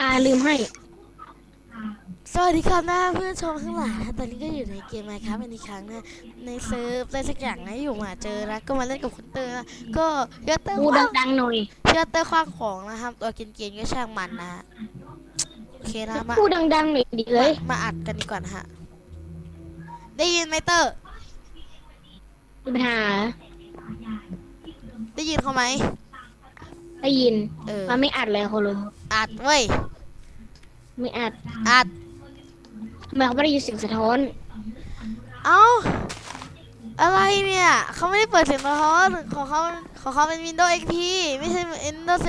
อ่าลืมให้ สวัสดีครับนะเพื่อนชมทั้งหลายนะตอนนี้ก็อยู่ในเกมไมครับเป็นอีกครั้งนะในเซิร์ฟอะไรสักอย่างนะอยู่มาเจอนะก็มาเล่นกับคุณเตอร์นะก็เยอะเตอร์พูดคว้างดังๆหน่อยเยอะเตอร์คว้างของนะครับ ตัวกินเกมก็ช่างมันนะโอเคนะมาพูดดังๆหน่อยดีเลยมาอัดกันดีกว่านะฮะได้ยินไหมเตอร์มีปัญหา ได้ยินเขาไหม ได้ยิน เออ มันไม่อัดเลยคนเลยอัดเว้ย ไม่อัดอัด ทำไมเขาไม่ได้ยินเสียงสะท้อน เอ้า อะไรเนี่ย เขาไม่ได้เปิดเสียงสะท้อนของเขาของเขาเป็น Windows XP ไม่ใช่ Windows 7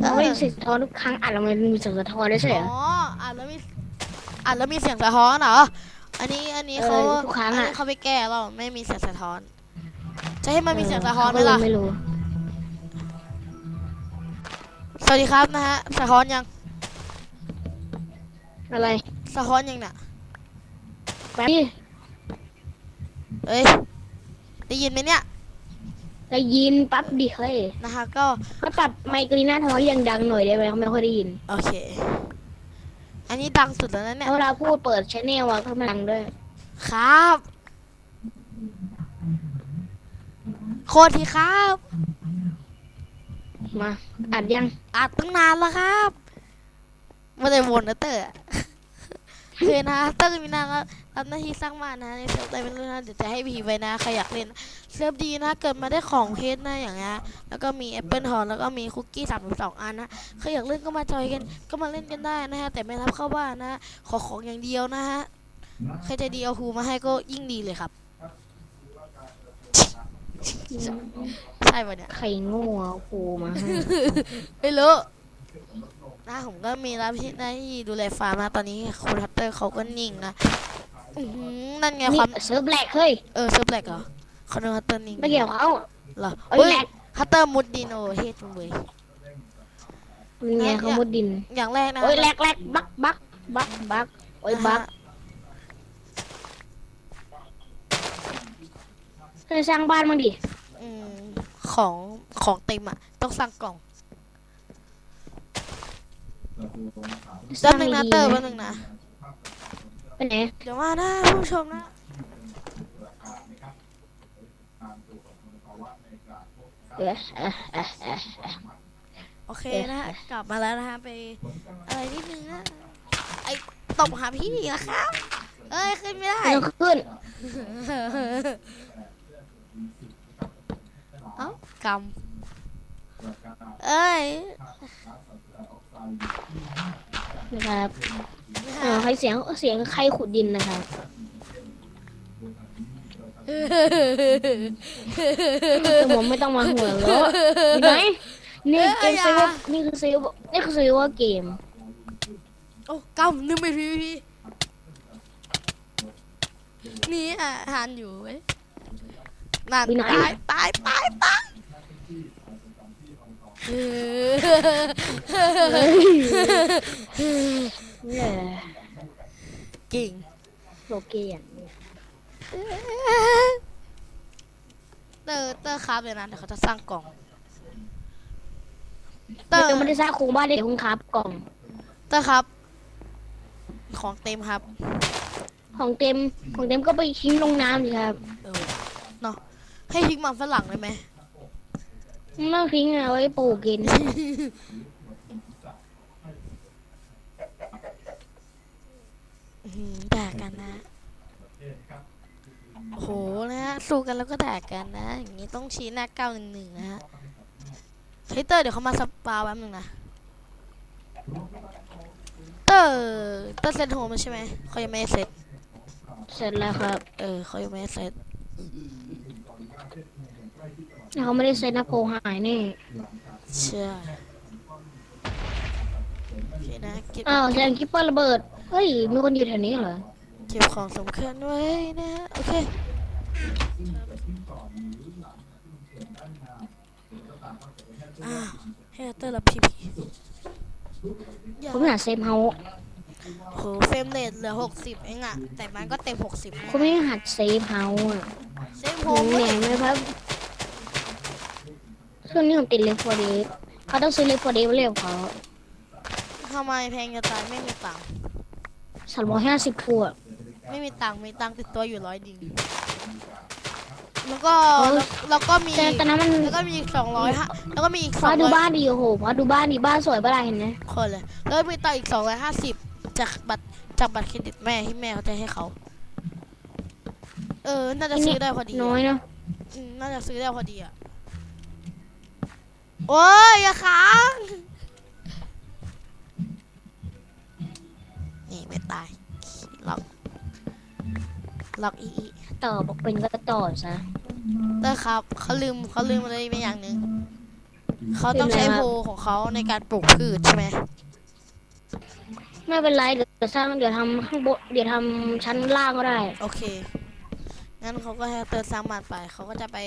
เขาไม่ได้ยินเสียงสะท้อนทุกครั้งอัดแล้วมันมีเสียงสะท้อนด้วยใช่เหรอ อ๋ออ่านแล้วมีอ่านแล้วมีเสียงสะท้อนเหรอ อันนี้อันนี้เออเขาทุกครั้งอันอะนี้เขาไปแก้แล้วไม่มีเสียงสะท้อน จะให้มันมีเสียงสะท้อนไหมล่ะ ไม่รู้ส วัสดีครับนะฮะ สะท้อนยัง อะไรสะท้อนยังเนี่ยแป๊บนี่เอ้ย ได้ยินไหมเนี่ย ได้ยินปั๊บดิเฮ้ยนะคะ ก็เขาปรับไมค์กรีน่าทอยยังดังหน่อยได้ไหมเขาไม่ค่อยได้ยินโอเค อันนี้ดังสุดแล้วนะเนี่ย เวลาพูดเปิดชแนลมาเพิ่มดังด้วย ครับ โคตรทีครับ มาอัดยังอัดตั้งนานแล้วครับไม่ได้วนนะเตอร์คือนะเตอร์มีนาก็รับหน้าที่สร้างบ้านนะในเซิร์ฟอะไรไม่รู้นะเดี๋ยวจะให้พีไปนะใครอยากเล่นเซิร์ฟดีนะเกิดมาได้ของเพชรนะอย่างเงี้ยแล้วก็มีแอปเปิลทองแล้วก็มีคุกกี้สามสองอันนะใครอยากเล่นก็มาจอยกันก็มาเล่นกันได้นะฮะแต่ไม่รับเข้าบ้านนะ ขอของอย่างเดียวนะฮะใครใจะดีเอาฮูมาให้ก็ยิ่งดีเลยครับใช่ปะเนี่ยไข่โง่เอาปูมาให้ไม่รู้นะผมก็มีรับที่หน้าที่ดูแลฟาร์มนะตอนนี้คุณฮัตเตอร์เขาก็นิ่งนะอื้อหือนั่นไงนี่ความเซิร์ฟแหลกเฮ้ย เออเซิร์ฟแลกเหรอคอนโดฮัตเตอร์นิ่งไม่เกี่ยวเขา เหรอเอ้ยเฮ้ยแหลก ฮัตเตอร์มุดดินโอเฮดเลย เป็นไงเขามุดดิน อย่างแรกนะโอ้ยแหลกแหลกบักบักบักบักโอ้ยนะบักฮะเธอสร้างบ้านมั้างดิอืม ของของเต็มอะ ต้องสั่งกล่องสร้าแป๊บงนึงนะดีเตอร์ๆแป๊บนะนึงนะ ไปไหนเดี๋ยวมานะผู้ชมนะ เออเออเออเออโอเคนะฮะกลับมาแล้วนะฮะไปอะไรนิดนึงนะไอตบหาพี่นะครับ เอ้ยขึ้นไม่ได้ ไม่ต้องขึ้น เอ้ากำเอ้ยนะครับนะเออฮะใครเสียงเสียงใครขุดดินนะครับแต่ผมไม่ต้องมาหัวเราะเห็นไหมนี่เกมซีว่านี่คือซีว่านี่คือซีว่าเกม โอ้กำนึกไปพีพีนี่อะหันอยู่เว้ย นั่นไปไหนตายตายตายตายเออเนี่ยเก่งโลเกนเตอร์เตอร์ครับเลยนะเดี๋ยวเขาจะสร้างกล่อง เตแต่อร์ยังไม่ได้สร้างโครงบ้านเลยคุณครับกล่อง เตอร์ครับ ของเต็มครับ ของเต็มของเต็มก็ไปทิ้งลงน้ำสิครับ เออเนาะ ให้ทิ้งมันฝรั่งเลยไหม ไม่ต้องทิ้งเอาไว้ปลูกกิน อื้อหือแดกกันนะ โหนะฮะสู้กันแล้วก็แดกกันนะ อย่างนี้ต้องชี้หน้าเก้าหนึ่งหนึ่งนะฮะเฮ้ยเตอร์เดี๋ยวเขามาสปาแป๊บนึงนะ เตอร์เตอร์เซตโฮมใช่ไหมเขายังไม่ได้เซตเสร็จแล้วครับ เออเขายังไม่ได้เซต เขาไม่ได้เซ็นนะโพหายนี่เชื่อโอเคนะเก็บอ้าวแซงคิปเปอร์ระเบิด เฮ้ยมีคนอยู่แถวนี้เหรอ เก็บของสำคัญไว้นะฮะโอเคอ่าให้เตอร์รับพีพีอย่าผมหาเซฟเฮาส์โหเฟรมเรทเหลือหกสิบเองอะแต่มันก็เต็มหกสิบคุณไม่หัดเซฟเฮาส์อะเซฟโฮผมมเหนื่อยไหมครับ ช่วงนี้ผมติดเลฟโฟเดสเขาต้องซื้อเล็กพอดีเรียบเขาทำไมแพงจะตายไม่มีตังค์สามร้อยห้าสิบขวดไม่มีตังค์มีตังค์ติดตัวอยู่ร้อยดิงแล้วก็เออแล้วแล้วก็มีแต่แต่นั้นมันแล้วก็มีอีกสองร้อยฮะแล้วก็มีอีกสอฟ้างดูร้อยบ้านดีโอ้โหฟ้าดูบ้านดีบ้านสวยบ้านอะไรเห็นไหมคนเลยแล้วมีตังค์อีกสองร้อยห้าสิบจากบัตรจากบัตรเครดิตแม่ที่แม่เขาจะให้เขาเออน่าจะซื้อได้พอดีอะน้อยเนาะ อืมน่าจะซื้อได้พอดีอะ โอ้ยอย่าค้างนี่ไม่ตายล็อกล็อกอีอีต่อบอกเป็นก็ต่อซะเตอร์ครับเขาลืมเขาลืมอะไรไปอย่างหนึ่งเขาต้องใช้ลืมอะไรโพครับของเขาในการปลูกพืชใช่ไหมไม่เป็นไรเดี๋ยวสร้างเดี๋ยวทำข้างบนเดี๋ยวทำชั้นล่างก็ได้ โอเค งั้นเขาก็ให้เตอร์สร้างบ้านไป เขาก็จะไป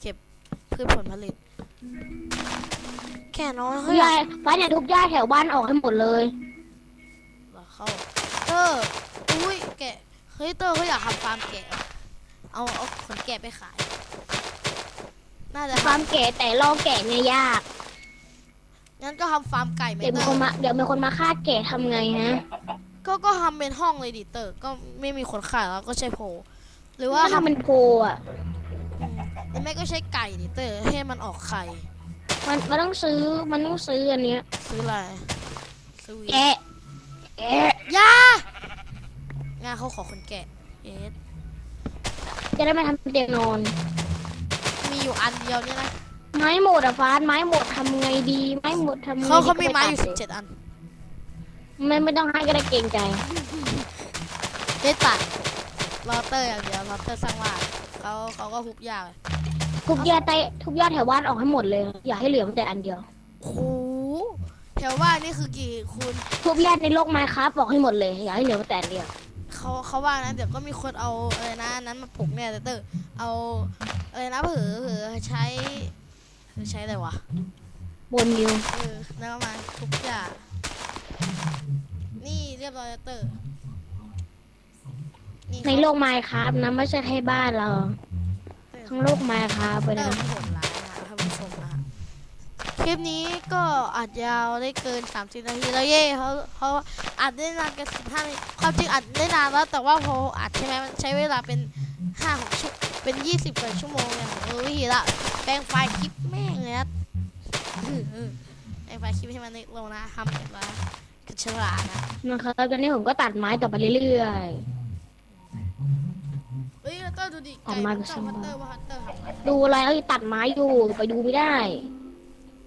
เก็บพืชผลผลิต แค่น้อยเฮ้ยยายฟ้าเนี่ยทุกย่าแถวบ้านออกให้หมดเลยเหรอเขาเตอร์อุ้ยแกะเฮ้ยเตอร์เขาอยากทำฟาร์มแกะว่ะเอาเอาขนแกะไปขาย น่าจะฟาร์มแก่แต่ล่อแก่เนี่ยยากงั้นก็ทำฟาร์มไก่ไหมเดี๋ยวเตมีอคนร์มาเดี๋ยวมีคนมาฆ่าแก่ทำไงฮะก็ก็ทำเป็นห้องเลยดิเตอร์ก็ไม่มีคนขายแล้วก็ใช้โพลหรือว่าถ้าทำทำเป็นโพอะหรือไม่ก็ใช้ไก่ดิเตอร์ให้มันออกไข่ มันมันต้องซื้อมันต้องซื้ออันเนี้ยซื้ออะไรซื้อวีแกะแกะยางานเขาขอคนแกะเอสจะได้ไม่ทำเตียงนอน มีอยู่อันเดียวเนี่ยนะไม้หมดอะฟ้าไม้หมดทำไงดี ไม้หมดทำไงเขาเขาดีมีก็ไม้ปอยู่ตัสิบดเจ็ดอัน ไม่ไม่ต้องให้ก็ได้เกรงใจได้ตัดลอเตอร์อย่างเดียวลอเตอร์สร้างบ้านเขาเขาก็ฮุบยากเลย ทุกยอดใต้ทุกยอดแถวบ้านออกให้หมดเลย อย่าให้เหลือแม้แต่อันเดียวโอ้โหแถวบ้านนี่คือกี่คูณทุกยอดในโลกไม้ครับบอกให้หมดเลย อย่าให้เหลือแม้แต่อันเดียวเขาเขาว่านะเดี๋ยวก็มีคนเอาอะไรนะอันนั้นมาปลูกเนี่ยเตอร์เอาอะไรนะเผลอเผลอใช้เผลอใช้อะไรวะบนนิวเออแล้วก็มาทุกอย่างนี่เรียบร้อยแล้วเตอร์นี่ในโลกไม้ครับนะไม่ใช่แค่บ้านเราเตอร์ ทั้งโลกไม้ครับไปเตอนะร์ผลร้ายนะท่านผู้ชมนะคลิปนี้ก็อัดยาวได้เกิน 30 นาทีแล้วเย่เขาเขาอัดได้นานกัน15นาทีความจริงอัดได้นานแล้ว แต่ว่าพออัดใช่ไหมมันใช้เวลาเป็น5 6ชั่วเป็น 20กว่าชั่วโมงเนี่ยผมรู้วิธีละแปลงไฟล์คลิปแม่งเลยนะอื้อหือแปลงไฟล์คลิปให้มันเล็กลงนะทำแบบว่ากระฉลาดนะ นะครับตอนนี้ผมก็ตัดไม้ต่อไปเรื่อยเฮ้ยฮัต เตอร์ดูดิออกไก่มามันก็จ้องช่างฮัตเตอร์ว่าฮัตเตอร์ทำอะไรๆดูอะไรเอ้ยตัดไม้อยู่ไปดูไม่ได้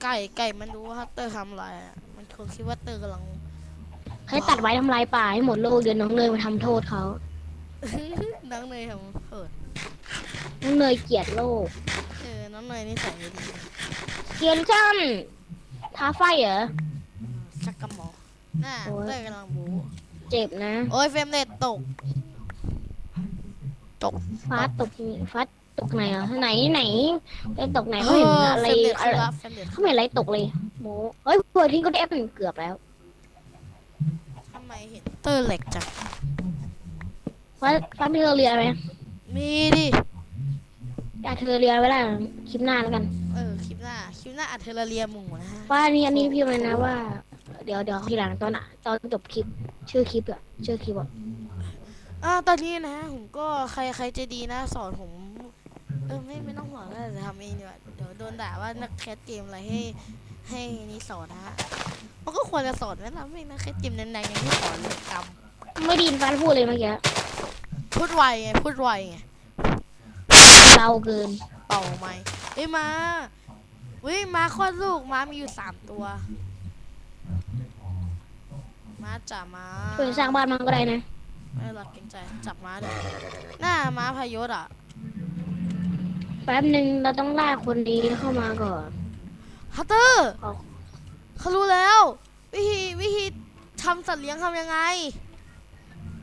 ไก่ไก่มันรู้ว่าฮัตเตอร์ทำอะไรอะมันคงคิดว่าเตอร์กำลัง ให้ตัดไว้ทำลายป่าให้หมดโลกเดี๋ยวน้องเนยมาทำโทษเขา น้องเนยทำเปิดน้องเนยเกลียดโลกเออน้องเนยนี่ใส่ไม่ดีเกลียดจันท้าไฟเหรอ ชักกระหมอน่าโอ๊ย เตอร์กำลังบูเจ็บนะ โอ้ยเฟรมเรทตก ฟ้าตกนี่ฟ้าตกไหนอะไหนไหนไปตกไหนเขาเห็นอะไรเฟรมเรทอะขึ้นไรละเฟรมเรทเขาไม่เห็นอะไรตกเลยโมเฮ้ยเพื่อนที่ก็ได้แอปเป็นเกือบแล้วทำไมเห็นเตอร์เหล็กจังฟ้าฟ้ามีเธอเรียนไหมมีดิอยากเธอเรียนไว้แล้วคลิปหน้าแล้วกันเออคลิปหน้าคลิปหน้าอัดเทอร์เรียหมูนะฮะว่านี่อันนี้พี่เลยนะว่า เดี๋ยวเดี๋ยวทีหลังตอนอะตอนจบคลิปชื่อคลิปอะชื่อคลิปอะ อ่าตอนนี้นะผมก็ใครใครใจะดีนะสอนผม เออไม่ไม่ต้องสอนก็จะทำเองดีกว่าเดี๋ยวโดนด่าว่านักแคสเกมอะไรให้ให้นี่สอนนะฮะมันก็ควรจะสอนไหมล่ะไม่นักแคสเกมแรงๆยังไม่สอนเลยกรรมไม่ไดีนฟ้าพูดเลยเมื่อกี้พูดไวไงพูดไวไงเบาเกิน เป่าไหมเอ้ยมาเฮ้ยมาคลอดลูกมามีอยู่สามตัว มาจับมาช่วยสร้างบ้านมันก็ได้นะ ไม่หลักเกรงใจ จับมาเดี๋ยวหน้าม้าพายศอะ แป๊บหนึ่งเราต้องล่าคนดีเข้ามาก่อน ฮัตเตอร์เอา เขารู้แล้ว วิธีวิธีทำสัตว์เลี้ยงทำยังไง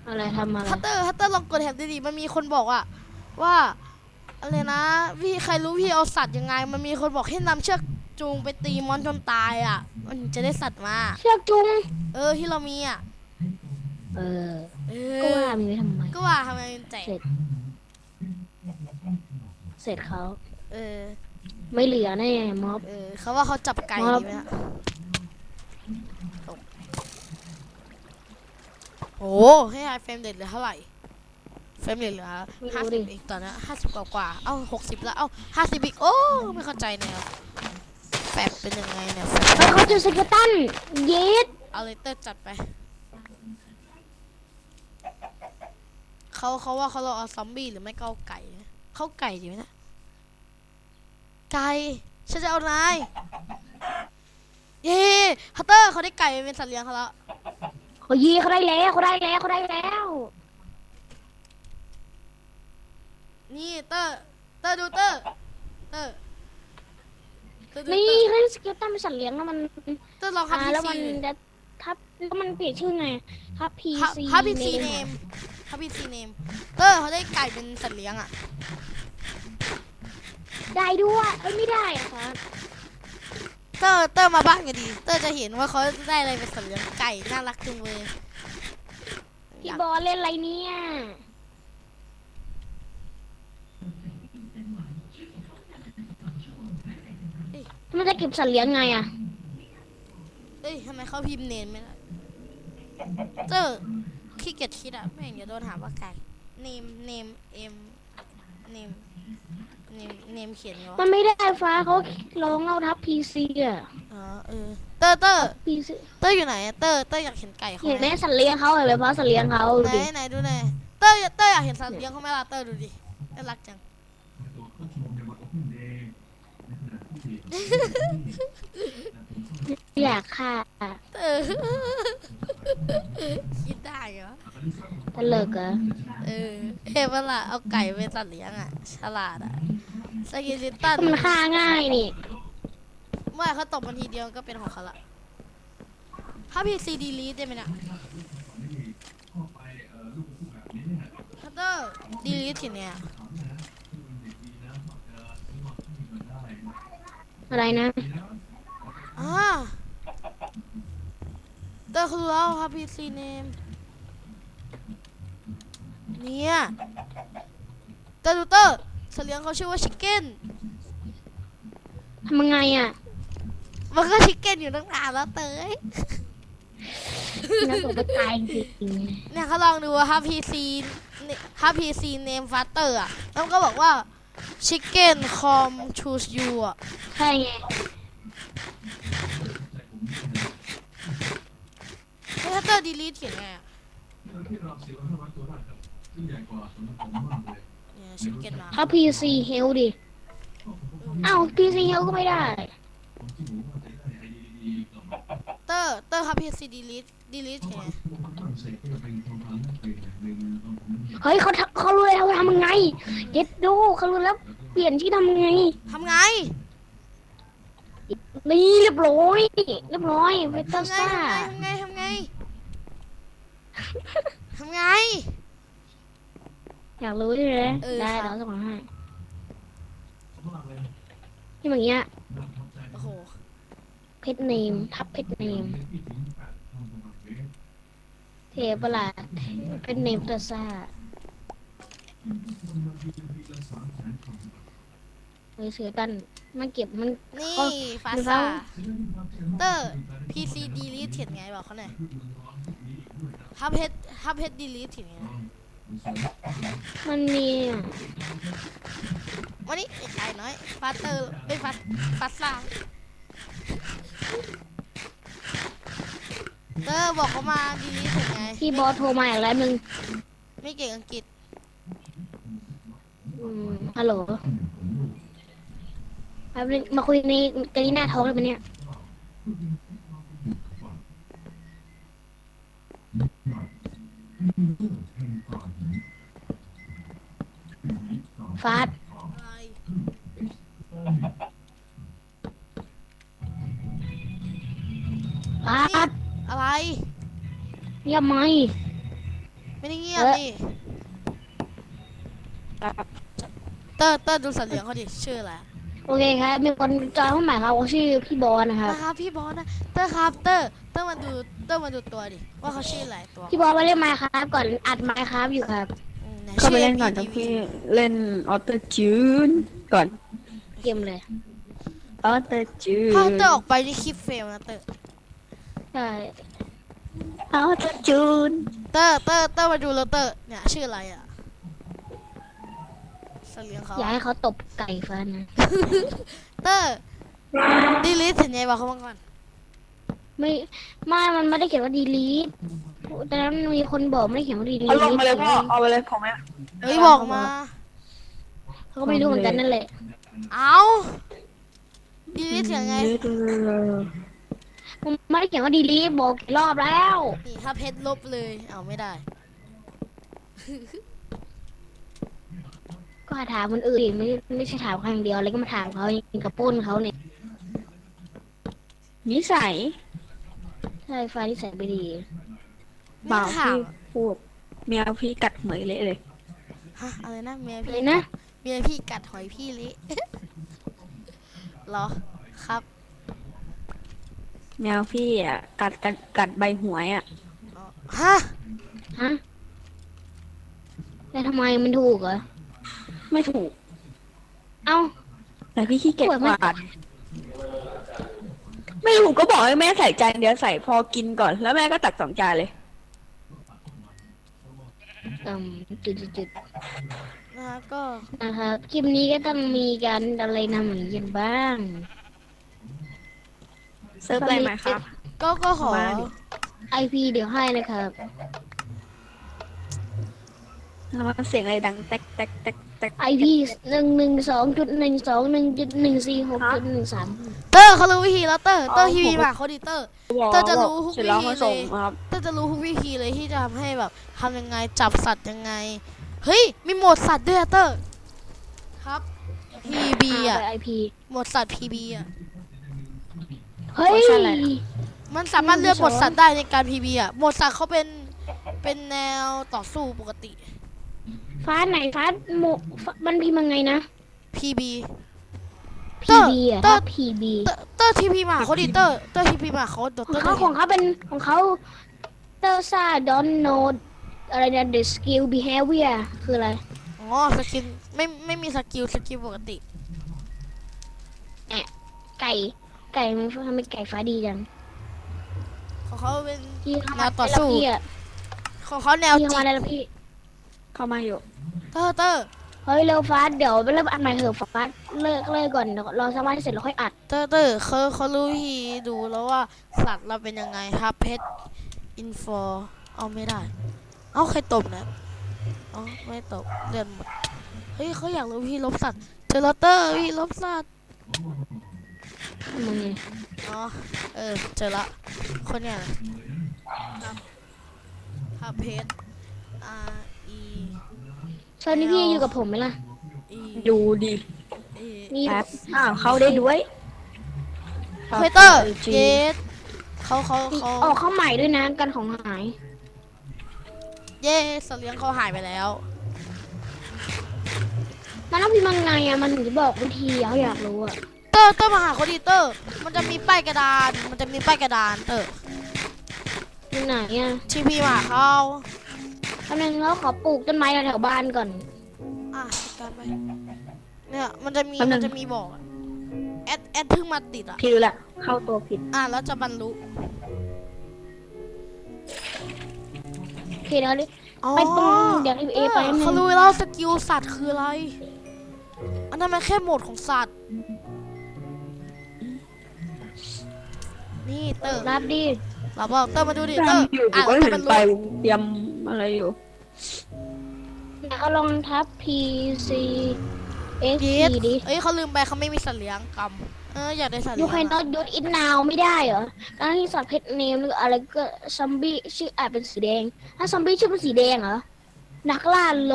อะไรทำอะไรฮัตเตอร์ฮัตเตอร์ลองกดแถบดีๆมันมีคนบอกอะว่าอะไรนะพี่ใครรู้พี่เอาสัตว์ยังไง มันมีคนบอกให้นำเชือกจูงไปตีมอนจนตายอะมันถึงจะได้สัตว์มา เชือกจุงเออที่เรามีอะ เออ เอก็อว่ามีไว้ทำไม ก็ว่าทำไมมันแจกเสร็จ เสร็จเขาเออ ไม่เหลือแน่ม็อบ เออเขาว่าเขาจับไก่ครับดีไหมฮะตกโอ้ให้ไฮเฟรมเด็ดเหลือเท่าไหร่ เฟรมเด็ดเหลือห้าสิบอีกตอนนี้ห้าสิบกว่ากว่าๆเอ้าหกสิบแล้วเอ้าห้าสิบอีก โอ้ ไม่เข้าใจเนี่ยแฟบเป็นยังไงเนี่ยแฟบเฮ้ยเขาเจอสเกลตันเย็ดเอาเลเตอร์จัดไป เขาเขาว่าเขาเราเอาซอมบี้หรือไม่ก็เอาไก่นะเข้าไก่ดีไหมนะไก่ฉันจะเอานายเย้ฮัตเตอร์เขาได้ไก่เป็นสัตว์เลี้ยงเขาแล้วเขายีเขาได้แล้วเขาได้แล้วเขาได้แล้ว นี่เตอร์เตอร์ดูเตอร์เตอร์เตอร์ดูนี่เตอร์เขาสเกลตันเป็นสัตว์เลี้ยงแล้วมันเตอร์ลองอ่าทำพีแล้วซีมันจะทับแล้วมันเปลี่ยนชื่อไงทับพีซีฮับพีซีเนม ฮับพีซีเนมเตอร์เขาได้ไก่เป็นสัตว์เลี้ยงอะได้ด้วยเอ้ยไม่ได้อะครับเตอร์เตอร์มาบ้านกันดี เตอร์จะเห็นว่าเขาได้อะไรเป็นสัตว์เลี้ยงไก่น่ารักจังเลยอพี่ยากบอลเล่นอะไรเนี่ยมันจะเก็บสัตว์เลี้ยงไงอะเอ้ยทำไมเขาพิมพ์เนมไม่ได้เตอร์ ขี้เกียจคิดอะไม่อย่างเดี๋ยวโดนหาว่าไก่เนมเนมเอ็มเนมเนมเนมเขียนไงมัวะนไม่ได้ฟ้าเขาลองเอาทับพีซีอะอ๋อเออเตอร์เตอร์พีซีเตอร์อยู่ไหนอะเตอร์เตอร์อยากเห็นไก่เขาเห็นไหไหมมสัตว์เลี้ยงเขาเห็นไหมฟ้าสัตว์เลี้ยงเขาไหนดิไหนดูหน่อยเตอร์เตอร์อยากเห็นสัตว์เลี้ยงเขาไหมล่ะเตอร์ดูดิน่ารักจัง อยากค่ะเออ คิดได้เหรอตะเลิกเหรอเออเห็นเวลาเอาไก่เป็นสัตว์เลี้ยงอะ ฉลาดอะสกิลิตันมันฆ่าง่ายนี่ เมื่อเขาตบมันทีเดียวก็เป็นของเขาละถ้าพีซีดีลีทได้ไหมเนี่ยฮัตเตอร์ดีลีททีเนี่ยอะไรนะ อ่า เตอร์คือแล้วครับพีซีเนมเนี่ยเตอร์ดูเตอร์สัตว์เลี้ยงเขาชื่อว่าชิคเก้นทำยังไงอะ มันก็ชิคเก้นอยู่ตั้งนานแล้วเตยน่าตกไปตายจริงเนี่ยเขาลองดูว่าฮับพีซีฮับพีซีเนมฟัตเตอร์อะแล้วมันก็บอกว่าชิคเก้นคอมชูสยูอะๆใช่ไง เฮ้ยฮัตเตอร์ดีลีทเขียนไงอะเนี่ยชิคเก้นมาถ้าพีซีเฮลดิอ้าวพีซีเฮลก็ไม่ได้ เตอร์เตอร์ฮับพีซีดีลีทดีลีทเขียนไงเฮ้ยเขาทำเขารู้แล้วทำยังไงเจ็ดดูเขารู้แล้วเปลี่ยนที่ทำยังไง ทำไงนี่เรียบร้อย เรียบร้อยเวตาทำไงซ่า ทำไงทำไง ทำไง อยากรู้ใช่ไหมเออได้ครับเราส่งมาให้ที่อย่างเงี้ยโอ้โห เพชรเนม ทับเพชรเนมเทปะลาเพชรเนมเวตาซ่าเลยเสือกันมันเก็บมัน นี่เขาฟามันซ่าเขาเตอร์พีซีดีลีทเขียนไงบอกเขาหน่อย ฮับเฮดฮับเฮดดีลีทเขียนไงมันมีอะวันนี้ไอ้น้อยฟาเตอร์ไม่ฟาฟาซ่าเตอร์บอกเขามาดีลีทเขียนไงพี่บอสโทรมาอีกแล้วมึงไม่เก่งอังกฤษอืมฮัลโหลแป๊บนึงมาคุยในกรีน่าท้องเลยปะเนี่ย ฟาดอะไรฟาดอะไรเงียบไหม ไม่ได้เงียบเอ๊ะดิเตอร์เตอร์ดูสัตว์เลี้ยงเขาดิชื่ออะไรโอเคครับ มีคนจอยเข้ามาครับเขาชื่อพี่บอสนะครับ นะครับพี่บอสนะเตอร์ครับเตอร์เตอร์มาดูเตอร์มาดูตัวดิว่าเขาชื่ออะไรตัวพี่บอสมาเล่นไมาครับก่อนอัดไมาครับอยู่ครับอืมไหน เข้าไปชื่เล่นก่อน MPTV ครับพี่เล่นออโต้จูนก่อนเกมเลยออเตอร์จูนถ้าเตอร์ออกไปนี่คลิปเฟลนะเตอร์ใช่ออเตอร์จูนเตอร์เตอร์เตอร์มาดูแล้วเตอร์เนี่ยชื่ออะไรอะสัตว์เลี้ยงเขาอยากให้เขาตบไก่ฟันนะเตอร์ดีลิทสัญญาบอกเขามาก่อน ไม่ไม่มันไม่ได้เขียนว่าดีลีท แต่นั้นมีคนบอกไม่ได้เขียนว่าดีลีทเอาลงมาเลยพ่อเอาไปเลยผมเนี่ยเฮ้ยบอกมา เขาก็ไม่รู้เหมือนกันนั่นแหละเอาดีลิทเสียงไงมันไม่ได้เขียนว่าดีลีทบอกกี่รอบแล้วนี่ถ้าเพชรลบเลย เอาไม่ได้ ก็ถามคนอื่นดิไม่ไม่ใช่ถามครั้งเดียวอะไรก็มาถามเขายิงกระปุ้นเขาเนี่ยนิสัยใช่ฟ้าที่ใส่ไปดีเบาไม่ถาพี่มพูดแมวพี่กัดเหมยเละเลย ฮะอะไรนะเมียเลพี่ยนะ เมียพี่กัดหอยพี่เละเหรอครับแมวพี่อะกัดกัดกัดใบหวยอะ อ๋อฮะฮะแต่ทำไมมันถูกเหรอ ไม่ถูก เอ้า แต่พี่ขี้เกียจถูกไหมกวาดไม่ถูกก็บอกให้แม่ใส่จานเดียวใส่พอกินก่อน แล้วแม่ก็ตักสองจานเลย อืมจุดจุดจุดนะฮะก็นะครับคลิปนี้ก็ต้องมีการอะไรนำอย่างนี้กันบ้างเซิร์ฟอะไรไหมครับ ก็ก็ขอมาดิ ไอพีเดี๋ยวให้นะครับ แล้วมันเสียงอะไรดังแตกแตกแตกแตกไอพีหนึ่งหนึ่งสองจุดหนึ่งสองหนึ่งจุดหนึ่งสี่หกจุดหนึ่งสามเตอร์เขารู้วิธีแล้วเตอร์เตอร์ทีวีมาเขาดีเตอร์บอกเธอจะรู้บอกทุกเสร็จแล้ววิธีมาส่งเลยครับเตอร์จะรู้ทุกวิธีเลยที่จะทำให้แบบทำยังไงจับสัตว์ยังไง เฮ้ยมีโหมดสัตว์ด้วยอะเตอร์ครับ PB อะไอพีโหมดสัตว์ PB อะเฮ้ยมันสามารถเลือกโหมดสัตว์ได้ในการ PB อะโหมดสัตว์เขาเป็นเป็นแนวต่อสู้ปกติ ฟ้าไหนฟ้าโมฟ้ามันพิมพ์ยังไงนะ PB พีเตอร์บีอะเตอถ้าร์พีบีเตอร์เตอร์ทีพีมาเขาดีเตอร์เตอร์ทีพีมาเขาเดี๋ยวของเตอร์เขาจะของเขาเป็นของเขาเตอร์ซ่าดอนโนดอะไรนะ the skill behavior คืออะไรอ๋อสกินไม่ไม่มีสกิลสกิลปกติ ไก่ ไก่มันทำไมไก่ฟ้าดีจังของเขาเป็นพี่เข้าแนมาวต่อสู้ ได้แล้วพี่อะของเขาแนวพี่จิเข้ามาได้แล้วพี่ เข้ามาอยู่ เตอร์เตอร์เฮ้ยเร็วฟ้าเดี๋ยวไปเริ่มอันใหม่เถอะฟ้าเลิกเลิกก่อนเดี๋ยวรอสมาธิเสร็จแล้วค่อยอัด เตอร์เตอร์เขาเขารู้วิธีดูแล้วว่าสัตว์เราเป็นยังไงครับเพชรอินฟอเอาไม่ได้ เอาใครตบนะอ๋อไม่ตบเลื่อนหมดเฮ้ยเขาอยากรู้วิธีลบสัตว์เจอแล้วเตอร์วิธีลบสัตว์มึงไงอ๋อเออเจอละคนเนี้ยนะครับเพชร R E ตอนนี้พี่อยู่กับผมไหมล่ะ E ดูดิ E มีแป๊บอ้าวเข้าได้ด้วยเฮเตอร์จริเยงสเขาเขาเขาออกเข้าใหม่ด้วยนะกันของหาย เย่สัตว์เลี้ยงเขาหายไปแล้ว มันต้องพิมพ์ยังไงอะมันถึงจะบอกวิธีอะเขาอยากรู้อะเตอร์เตอร์มาหาเขาดีเตอร์ มันจะมีป้ายกระดาน มันจะมีป้ายกระดานเตอร์อยู่ไหนอะทีพีมาหาเขา กำลังเราขอปลูกต้นไม้แถวๆบ้านก่อน อะจัดการไป เนี่ยมันจะมีแป๊บนึมันงจะมีบอกอะแอดแอดเพิ่งมาติดอะ พี่รู้ละเข้าตัวผิดอะแล้วจะบรรลุโอเคแล้วดิอ๋อไปตรงเดี๋ยวเอไปเออนึเขางรู้แล้วสกิลสัตว์คืออะไร อันนั้นมันแค่โหมดของสัตว์ นี่เตอร์รับดิ เราบอกเตอร์มาดูดิเตอร์อยู่อะก็แล้วเห็จะบรนรลุไปเตรียมอะไรอยู่เดี๋ยวเขาลองทับ P C S เย T สดิ เอ้ยเขาลืมไปเขาไม่มีสัตว์เลี้ยงกำเอออยากได้สัตว์ยูเลี้ยงแคนอะนอตยูอินนาวไม่ได้เหรอ การที่สัตว์เพชรเนมหรืออะไรก็ซอมบี้ชื่ออาจเป็นสีแดง ถ้าซอมบี้ชื่อเป็นสีแดงเหรอ นักล่าโล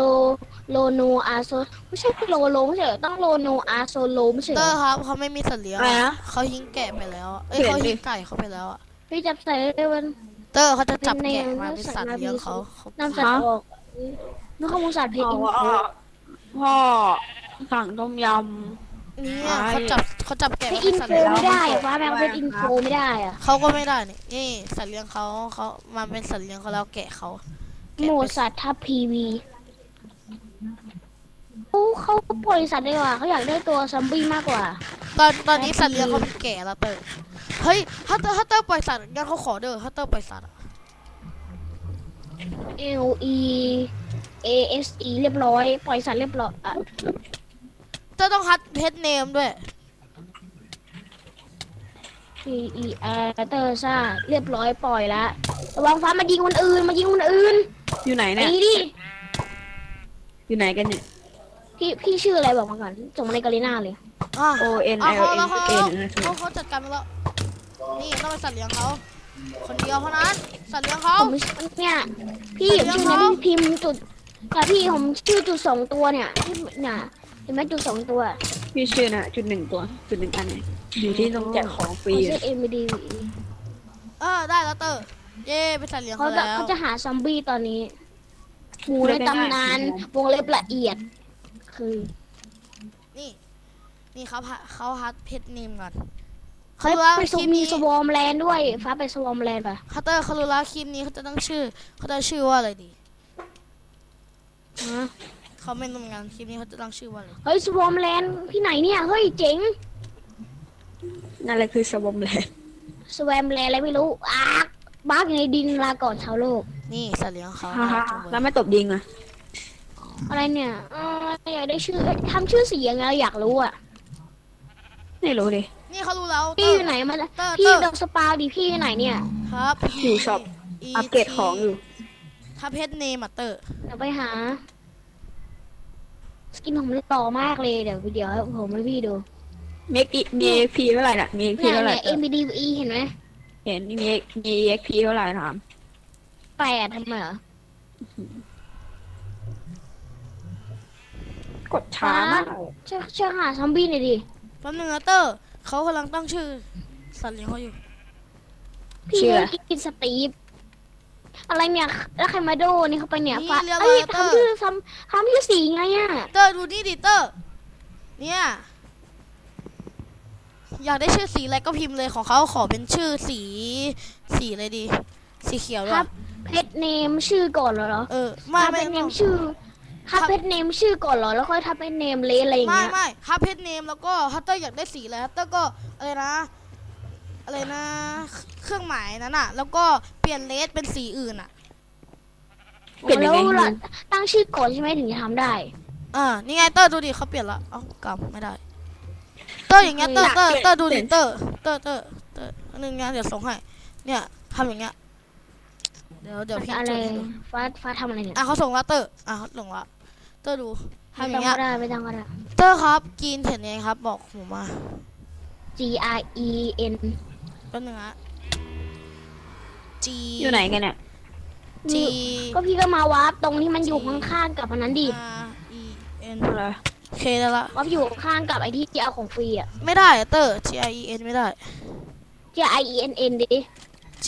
โลโนอาโซไม่ใช่โลโลไม่ใช่เหรอต้องโลโนอาโซโลไม่ใช่เหเตรออร์ครับเขาไม่มีสัตว์เลี้ยงอะไรอะนะเขายิงแกะไปแล้วอะเอ้ยเปลี่ยนเขาดิยิงไก่เขาไปแล้วอะ พี่จับใส่ได้วัน เตอร์เขาจะจับเป็นแนวแกะมาเป็นสัตว์เลี้ยงเขาเขานำสัตว์ออกนึกข้อมูลสัตว์เพชรอินโฟพ่อสั่งต้มยเนี่ยไอ้เขาจับเขาจับแกะเพมาชรอิเป็นนสัตโฟว์เลี้ยงไม่ได้อะฟ้าแมวเพชรอินโฟไม่ได้อะเขาก็ไม่ได้นี่นี่สัตว์เลี้ยงเขาเขามาเป็นสัตว์เลี้ยงเขาแล้วแกะเขาแกะโหมเป็ดนสัตว์ทับพีวีเขาบริษัทดีกว่าเขาอยากได้ตัวซอมบี้มากกว่า ตอนตอนนี้สัตว์เลี้ยงเขาเป็นแก่แล้วเตอร์ เฮ้ยถ้าเตอร์ถ้าเตอร์ปล่อยสัตว์งั้นเขาขอเด้อถ้าเตอร์ปล่อยสัตว์อะ L E A S E เรียบร้อย ปล่อยสัตว์เรียบร้อยอะเตอร์ต้องฮัดเพจเนมด้วย P E R เตอร์ซ่าเรียบร้อยปล่อยละระวังฟ้ามายิงคนอื่นมายิงคนอื่นอยู่ไหนเนี่ย ตีดิอยู่ไหนกันเนี่ย พี่พี่ชื่ออะไรบอกมาก่อนส่งมาในกาลิน่าเลย อะ O N เอา I O เขา N แล้วเขา N นะเขาเขาจัดการไปแล้ว นี่ต้องเป็นสัตว์เลี้ยงเขาคนเดียวเท่านั้น สัตว์เลี้ยงเขา ผมเนี่ยพี่ผมชื่อนะพี่พิมพ์จุดแต่พี่ผมชื่อจุดสองตัวเนี่ยที่เนี่ยเห็นไหมจุดสองตัวพี่ชื่อน่ะจุดหนึ่งตัวจุดหนึ่งอันเนี่ยอยู่ที่ตรงแจกของฟรีเขาอะชื่อ M D เออได้แล้วเตอร์เย่เป็นสัตว์เลี้ยงเขาเขาจะแล้วเขาจะหาซอมบี้ตอนนี้หมูในตำนานวงเล็บละเอียด คือ นี่ นี่เขาฮะเขาฮัดเพจเนมก่อน เขาเขารู้ว่าไปคสลิปมีนี้สวอมแลนด์ด้วย ฟ้าไปสวอมแลนด์ป่ะคัตเตอร์เขารู้แล้วคลิปนี้เขาจะตั้งชื่อเขาจะชื่อว่าอะไรดีฮะเขาไม่รู้เหมือนกันคลิปนี้เขาจะตั้งชื่อว่าอะไรเฮ้ยสวอมแลนด์ที่ไหนเนี่ย เฮ้ยเจ๋งนั่นแหละคือสวอมแลนด์สวอมแลนด์อะไรไม่รู้อากบ้าอยู่ในดินลาก่อนชาวโลก นี่สัตว์เลี้ยงเขาฮ่าฮ่าจุงเบยแล้วไม่ตบยิงอะอะไรเนี่ยเอ่ออยากได้ชื่อเอ้ยทำชื่อเสียงไงอยากรู้อะไม่รู้ดิ นี่เขารู้แล้วพี่อยู่ไหนมาเตอร์เตพี่อร์ ดอกสปาวดิพี่อยู่ไหนเนี่ย ครับอยู่ช็อป E อัปเกรดของอยู่ถ้าเพจเนมอะเตอร์ เดี๋ยวไปหา สกินผมหล่อมากเลยเดี๋ยวเดี๋ยวผมให้พี่ดูเมกมี XP เท่าไหร่น่ะมี XP เนี่ยเท่าไหร่ เนี่ย MBDE เห็นไหมเห็นมีมี XP เท่าไหร่ถามแปดทำไมเหรอกดช้ามาก ช่วยช่วยหาซอมบี้หน่อยดิแป๊บนึงนะเตอร์ เขากำลังตั้งชื่อ สัตว์เลี้ยงเขาอยู่ พี่ชื่ออะไรกินสตีฟอะไรเนี่ย แล้วใครมาโดนี่เขาไปเนี่ยนี่ฟ้าเรียกเอ้ยว่าเตอร์ทำชื่อทำทำชื่อสีไงอะเตอร์ดูนี่ดิเตอร์ เนี่ย อยากได้ชื่อสีอะไรก็พิมพ์เลยของเขาขอเป็นชื่อสี สีอะไรดี สีเขียวด้วครัยบเพจเนมชื่อก่อนเหรอเออไม่ทับไม่เพจเนไม่มชื่อ ทับครับเพจเนมชื่อก่อนเหรอ แล้วค่อยทับเพจเนมเลอะไรอย่างไม่เงี้ย ไม่ฮับเพจเนมแล้วก็ฮัตเตอร์อยากได้สีอะไรฮัตเตอร์ก็อะไรนะอะไรนะเครื่องหมายนั้นอะ แล้วก็เปลี่ยนเลสเป็นสีอื่นอะเปลี่ยนยังไงแล้วล่ะตั้งชื่อก่อนใช่ไหมถึงจะทำได้ อ่านี่ไงเตอร์ดูดิเขาเปลี่ยนละเอ้ากำไม่ได้ เตอร์อย่างเงี้ยเตอร์เตอร์เตอร์ดูดิเตอร์เตอร์เตอร์เตอร์อันนึงงานเดี๋ยวส่งให้เนี่ยทำอย่างเงี้ยเดี๋ยวเดี๋ยวพี่อะไรจดให้ดูฟ้าฟ้าทำอะไรเนี่ยอะเขาส่งละเตอร์อะเขาส่งละเต อร์ดูทำอไม่ย่าต้องงเงี้ยก็ได้ไม่ต้องก็ได้ เตอร์ครับกินเห็นไงครับ บอกผมมา G R E N แป๊บนึงนะ G อยู่ไหนกันเนี่ย G ก็พี่ก็มาวาร์ปตรงที่มันอยู่ข้างๆกับอันนั้นดิ R E N อะไรโอเคได้ละ วาร์ปอยู่ข้างกับไอ้ที่เอาของฟรีอะ ไม่ได้อะเตอร์ G R E N ไม่ได้ G I E N N ดิ G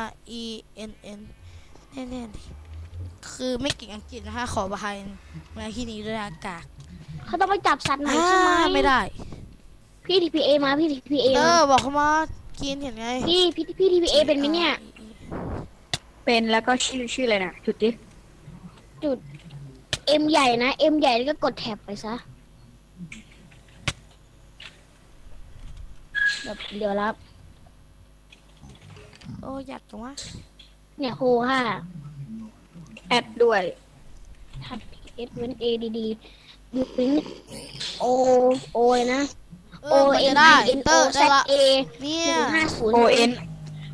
R E N N แน่ๆดิ คือไม่เก่งอังกฤษนะคะขอประทานมาที่นี้ด้วยอากาศเขาต้องไปจับสัตว์ไหนอ่าใช่ไหมไม่ได้ พี่ T P A มาพี่ T P A เตอมาร์บอกเขามากินเห็นไงพี่พี่พี่ T P A เป็นไหมเนี่ย เป็นแล้วก็ชื่อชื่ออะไรน่ะจุดดิ M ใหญ่นะ M ใหญ่แล้วก็กดแท็บไปซะเดี๋ยวเดี๋ยวรับ โอ้อยากจังวะเนี่ยโฮค่ะ แอดด้วยทับ S เว้น A D D ยูปิ้ง O O เลยนะ เอ O อมัน N จะได้ I N เต O อร์ Z ได้ละ A เนี่หยนึ่งห้าศูนย์ O N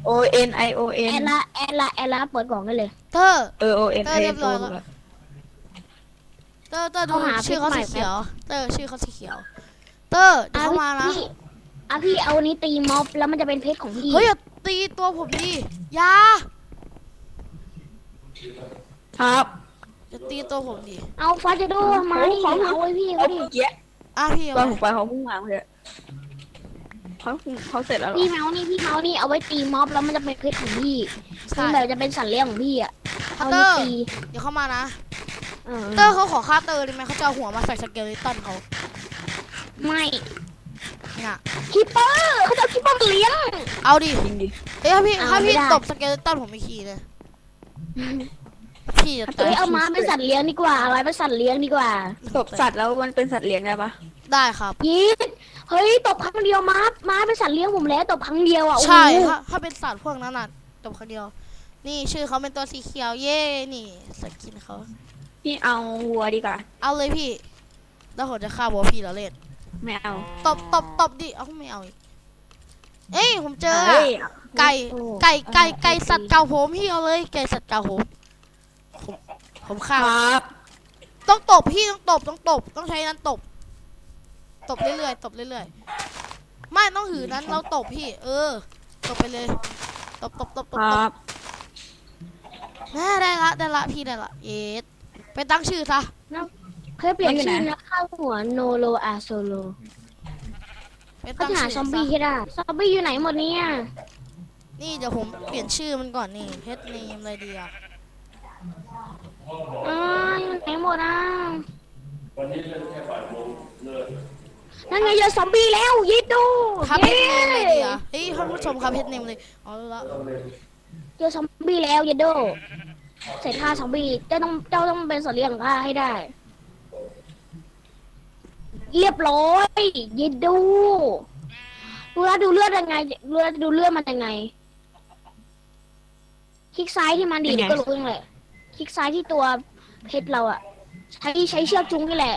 O N I O แอ N ดละแอดละแอดละเปิดกล่องได้เลย เตอร์ เออ O N เอ I อเรีย O บร้อยแล้ว เตอร์เตอร์ดูเขาหาชื่อเขาเพสีจใหม่เขียว เตอร์ชื่อเขาสีเขียว เตอร์เดี๋ยวอะเข้ามานะ พี่อะพี่เอาอันนี้ตีม็อบแล้วมันจะเป็นเพชรของพี่เฮ้ยอย่าตีตัวผมดิอยา ครับอย่าตีตัวผมดิเอาฟาเจโดมาดิเขาเขาเอาไว้พี่เขาเขาดิเมื่อกี้อะพี่เอาตอนผไว้มไปเขาเพิ่งมาเพื่อเขาเขาเสร็จแล้วเหรอพี่เมาส์นี่พี่เมาส์นี่เอาไว้ตีม็อบแล้วมันจะเป็นเพชรของพี่ใช่ซึ่งแบบจะเป็นสัตว์เลี้ยงของพี่อะเอาเตอนี่ร์ตีเดี๋ยวเข้ามานะเออเตอร์เขาขอค่าเตอร์ได้ไหมเขาจะเอาหัวมาใส่สเกเลตันเขาไม่เนี่ยคิปเปอร์เขาจะเอาคิปเปอร์มาเลี้ยง เอาดิจริงดิเอ้ยถ้าพี่เอาถ้าพี่ไม่ได้ ตบสเกเลตันผมไม่ขี่เลย พี่จะเอ้ยเอาม้าเป็นสัตว์เลี้ยงดีกว่าเอาไว้เป็นสัตว์เลี้ยงดีกว่าตบสัตว์แล้วมันเป็นสัตว์เลี้ยงได้ปะได้ครับ ยีดเฮ้ยตบครั้งเดียวม้าม้าเป็นสัตว์เลี้ยงผมแล้วตบครั้งเดียวอะโอ้โหใช่ถ้าถ้าเป็นสัตว์พวกนั้นน่ะจบคนเดียว นี่ชื่อเขาเป็นตัวสีเขียวเย่นี่สกินเขาพี่เอาวัวดีกว่าเอาเลยพี่ แล้วผมจะฆ่าบัวพี่แล้วเล่นไม่เอาตบตบตบดิเอาไม่เอาอีกเอ้ยผมเจออะเฮ้ยไก่ โอ้ไก่ไก่ไก่สัตว์เก่าผมพี่เอาเลยไก่สัตว์เก่าผมผม ผมคฆ่ารับ ต้องตบพี่ต้องตบต้องตบต้องใช้นั้นตบ ตบเรื่อยๆตบเรื่อยๆไม่ต้องหือนั้นเราตบพี่ เออ ตบไปเลยตบตบตบตคบตรับบแน่ได้ละได้ละพี่ได้ละเย็ดไปตั้งชื่อซะเพื่อเปลี่ยนชื่อนะข้าวหัวโนโลอาโซโลไปเขาตั้งจะหาชื่อซอมบี้ซะให้ได้ซอมบี้อยู่ไหนหมดเนี่ยนี่เดี๋ยวผมเปลี่ยนชื่อมันก่อนนี่เพชรเนมอะไรดีอะ อ่าอยู่ไหนหมดอะนั่นไงเจอซอมบี้แล้วยิดดูครับเพชรเนมอะไรดีเย้อะเฮ้ยท่านผู้ชมครับเพชรเนมเลยเอาละเจอซอมบี้แล้วยิดดูเสร็จท่าซอมบี้เจ้าต้องเจ้าต้องเป็นสัตว์เลี้ยงของข้าให้ได้ เรียบร้อยยิดดูดูแลวดูเลือดยังไงดูแลวดูเลือดมันยังไงคลิกซ้ายที่มันดีดก็รู้เองแหละค ลิกซ้ายที่ตัวเพชรเราอะใช้ใช้เชือกจุงนี่แหละ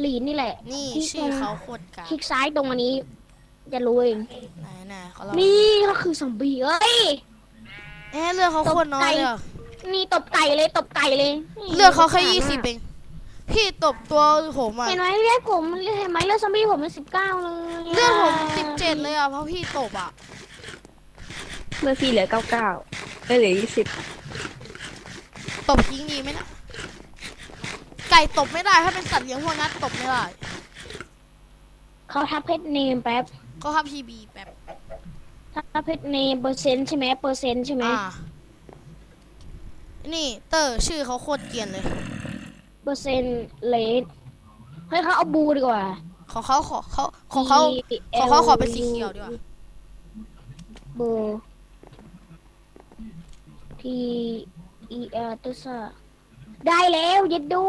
หลีนนี่แหละนี่ที่ชื่อเขาโคตรกาคลิกซ้ายตรงอันนี้ จะรู้เองไหนไหนเขาเรานี่ก็คือซอมบี้เอ้ยเอ๊ะเลือดเขาโคตรน้อยเลยอะนี่ตบไก่เลยตบไก่เลยนี่เลือดเขาแค่ยี่สิบเองพี่ตบตัวผมอะเห็นไหมเลือดผมเห็นไหมเลือดซอมบี้ผมเป็นสิบเก้าเลยเลือดผมสิบเจ็ดเลยอะเพราะพี่ตบอะเมื่อพี่เหลือเก้าเก้าเอ้ยเหลือยี่สิบ ตบยิงดีไหมนะไก่ตบไม่ได้ถ้าเป็นสัตว์เลี้ยงพวกนั้นตบไม่ได้เขาทับเพชรเนมแป๊บก็ทับพีบีแบบทับเพชรเนมเปอร์เซ็นต์ใช่ไหมเปอร์เซ็นต์ใช่ไหมอ่านี่เตอร์ชื่อเขาโคตรเกรียนเลย เปอร์เซ็นต์เลสเฮ้ยเขาเอาบูดีกว่า ของเขาขอเขาของเขาของเขาขอเป็นสีเขียวดีกว่าโบ P E R ตัวซะได้แล้วเย็ดดู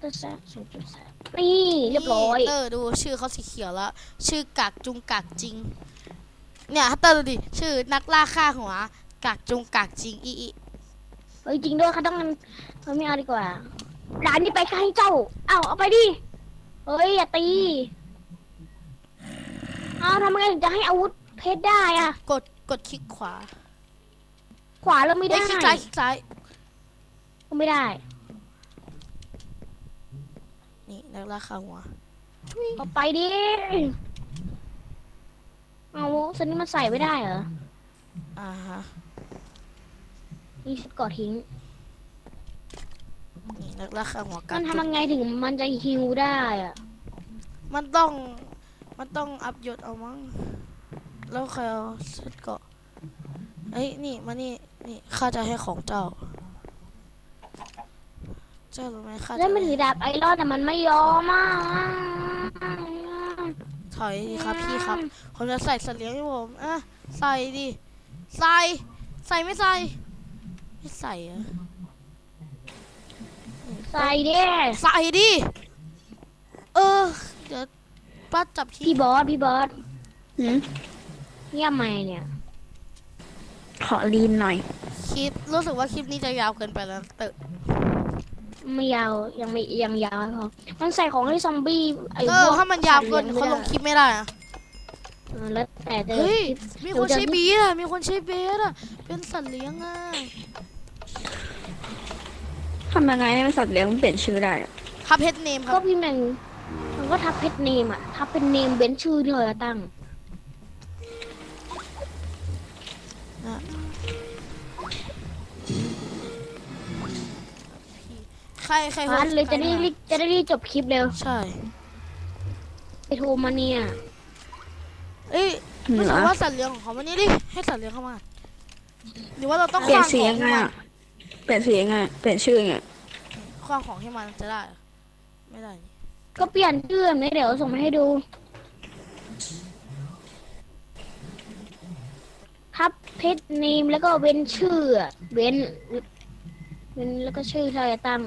ตัวซะศูนย์จุดสามนี่เรียบร้อย นี่เตอร์ดูชื่อเขาสีเขียวแล้ว ชื่อกากจุงกากจริง เนี่ยเตอร์ดูดิ ชื่อนักล่าฆ่าหัวกากจุงกากจริงอีอีเฮ้ยจริงด้วยเขาต้องเฮ้ยไม่เอาดีกว่าร้านนี้ไปใกล้เจ้า เอาเอาไปดิ เฮ้ยอย่าตี เอาทำไงถึงจะให้อาวุธเพชรได้อะกดกดคลิกขวา ขวาแล้วไม่เอ้ได้ยคลิกซ้ายคลิกซ้ายก็ไม่ได้นี่นักล่าฆ่าหัวเอาไปดิเอาสนี้มันใส่ไม่ได้เหรออ่าฮะนี่ชุดเกอดทิ้งนี่นักล่าฆ่าหัวกามักนจุทำยังไงถึงมันจะฮิวได้อะมันต้องมันต้องอัพยศเอามั้งแล้วใครเอาชุดเกาะเอ้ยนี่มานี่ นี่ข้าจะให้ของเจ้า เจ้ารู้ไหมข้าแล้วจะมันถือดาบไอรอนแต่มันไม่ยอมอะถอยดิครับพี่ครับผมจะใส่สัตว์เลี้ยงให้ผมอะใส่ดิ ใส่ ใส่ไม่ใส่ ไม่ใส่อะใส่ดิใส่ดิ เออ เดี๋ยวป้าจับที่พี่บอสพี่บอสหืมเงียบไหมเนี่ย ขอลีนหน่อย คลิปรู้สึกว่าคลิปนี้จะยาวเกินไปแล้วเตอะไม่ยาวยังไม่ยังยาวไม่พอมันใส่ของให้ซอมบี้ไอ้เอพอวกถ้ามันยาวเกินสัตเขาลี้ลยงไม่คได้ลิปไม่ได้อะเออแล้วแต่จะเฮ้ยคลิปมีคนใช้บีอะมีคนใช้เบสอะเป็นสัตว์เลี้ยงอะทำยังไงให้มันสัตว์เลี้ยงมันเปลี่ยนชื่อได้อะทับเพชรเนมคก็รับพี่แมงมันก็ทับเพชรเนมอะทับเป็นเนมเบนชื่อที่เราจะตั้ง ครใครพันเลยจะได้ใครรีบจะได้รีบจบคลิปเร็วใช่ไปโทรมาเนี่ยเอ้ยเหนืรู้สึอกว่าสัตว์เลี้ยงของเขาวันนี้ดิให้สัตว์เลี้ยงเข้ามาหรือว่าเราต้องเปลี่ยนขว้างสีขอยังงไงให้มันอะเปลี่ยนสียังไงเปลี่ยนชื่อยังไงขว้างของให้มันจะได้เหรอไม่ได้นี่ก็เปลี่ยนชื่อแบบนี้เดี๋ยวส่งมาให้ดูทับเพชรเนมแล้วก็เว้นชื่ออะเว้นเป็นแล้วก็ชื่อที่เราจะตั้ง